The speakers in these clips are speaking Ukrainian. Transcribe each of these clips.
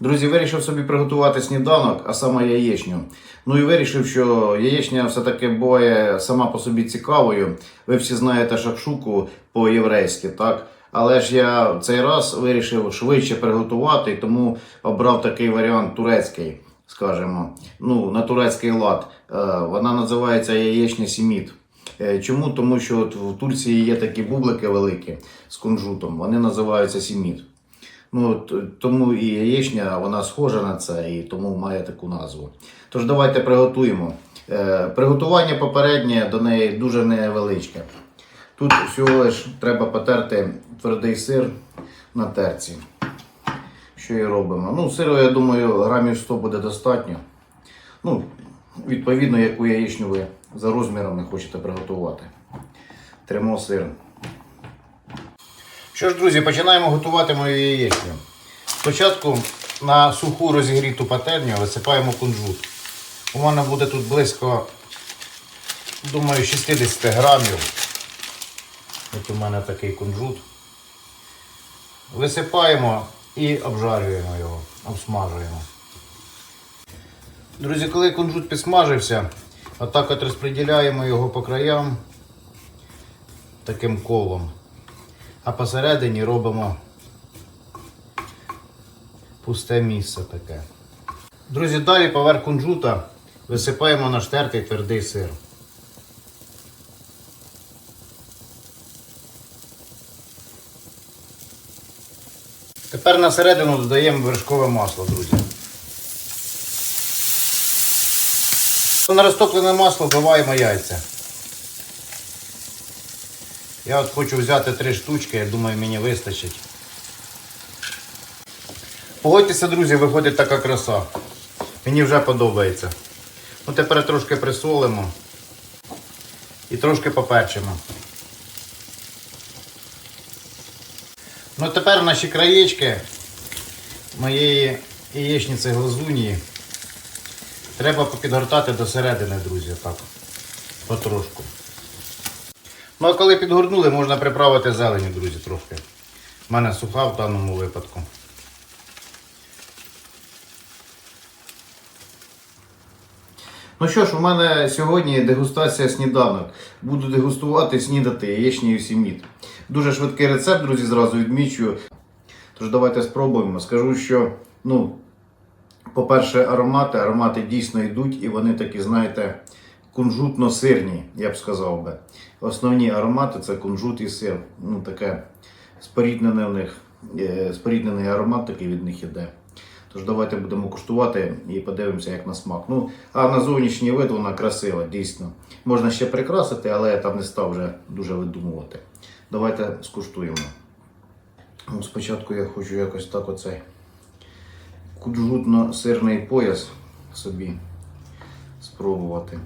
Друзі, вирішив собі приготувати сніданок, а саме яєчню. Ну і вирішив, що яєчня все-таки буває сама по собі цікавою. Ви всі знаєте шакшуку по-єврейськи, так? Але ж я цей раз вирішив швидше приготувати, тому обрав такий варіант турецький, скажімо, ну, на турецький лад. Е, Вона називається яєчня сіміт. Е, Чому? Тому що от в Турції є такі бублики великі з кунжутом, вони називаються сіміт. Ну, тому і яєчня вона схожа на це і тому має таку назву. Тож давайте приготуємо. Е, приготування попереднє до неї дуже невеличке. Тут всього лиш треба потерти твердий сир на терці. Що і робимо. Ну, сиру, я думаю, грамів 100 буде достатньо. Ну, відповідно, яку яєчню ви за розмірами хочете приготувати. Тримо сир. Що ж, друзі, починаємо готувати мою яєчню. Спочатку на суху розігріту пательню висипаємо кунжут. У мене буде тут близько, думаю, 60 грамів. От у мене такий кунжут. Висипаємо і обжарюємо його, обсмажуємо. Друзі, коли кунжут підсмажився, отак от розподіляємо його по краям таким колом а посередині робимо пусте місце таке. Друзі, далі поверх кунжута висипаємо наштертий твердий сир. Тепер на середину додаємо вершкове масло, друзі. На розтоплене масло вбиваємо яйця. Я от хочу взяти три штучки, я думаю, мені вистачить. Погодьтеся, друзі, виходить така краса. Мені вже подобається. Ну, тепер трошки присолимо і трошки поперчимо. Ну тепер наші краєчки моєї яєчниці глазуньї треба попідгортати до середини, друзі, так. Потрошку. Ну а коли підгорнули, можна приправити зелені, друзі, трошки. У мене суха в даному випадку. Ну що ж, у мене сьогодні дегустація сніданок. Буду дегустувати, снідати яєчнею сіміт. Дуже швидкий рецепт, друзі, зразу відмічую. Тож давайте спробуємо. Скажу, що, ну, по-перше, аромати. Аромати дійсно йдуть і вони такі, знаєте, кунжутно-сирні, я б сказав би. Основні аромати це кунжут і сир. Ну, таке споріднене в них, е, споріднений аромат такий від них іде. Тож давайте будемо куштувати і подивимося, як на смак. Ну, а на зовнішній вид вона красива, дійсно. Можна ще прикрасити, але я там не став вже дуже видумувати. Давайте скуштуємо. Ну, Спочатку я хочу якось так оцей кунжутно-сирний пояс собі спробувати.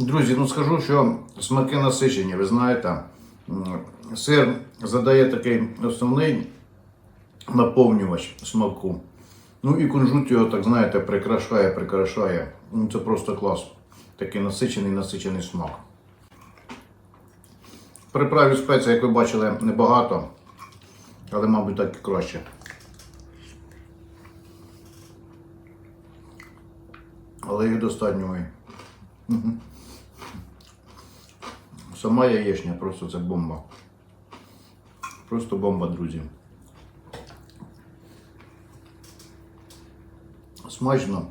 Друзі, ну скажу, що смаки насичені, ви знаєте, сир задає такий основний наповнювач смаку. Ну і кунжут його, так знаєте, прикрашає, прикрашає. Ну, це просто клас. Такий насичений, насичений смак. Приправів спецій, як ви бачили, небагато, але, мабуть, так і краще. Але їх достатньо. і. Сама яєчня просто це бомба. Просто бомба, друзі. Смачно.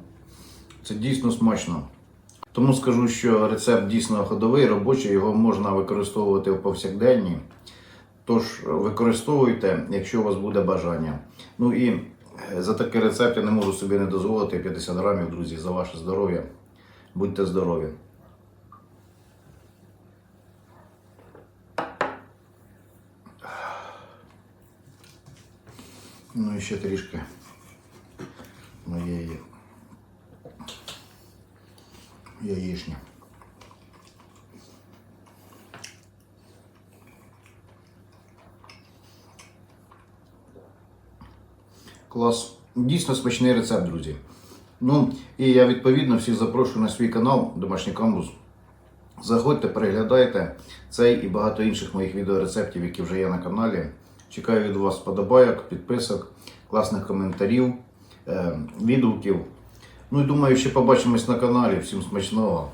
Це дійсно смачно. Тому скажу, що рецепт дійсно ходовий, робочий, його можна використовувати в повсякденні. Тож використовуйте, якщо у вас буде бажання. Ну і е, за такий рецепт я не можу собі не дозволити 50 грамів, друзі, за ваше здоров'я. Будьте здорові! Ну і ще трішки моєї яєчні. Клас. Дійсно смачний рецепт, друзі. Ну, і я відповідно всіх запрошую на свій канал Домашній камбуз. Заходьте, переглядайте цей і багато інших моїх відеорецептів, які вже є на каналі. Чекаю від вас подобайок, підписок, класних коментарів, е, відгуків. Ну і думаю, ще побачимось на каналі. Всім смачного!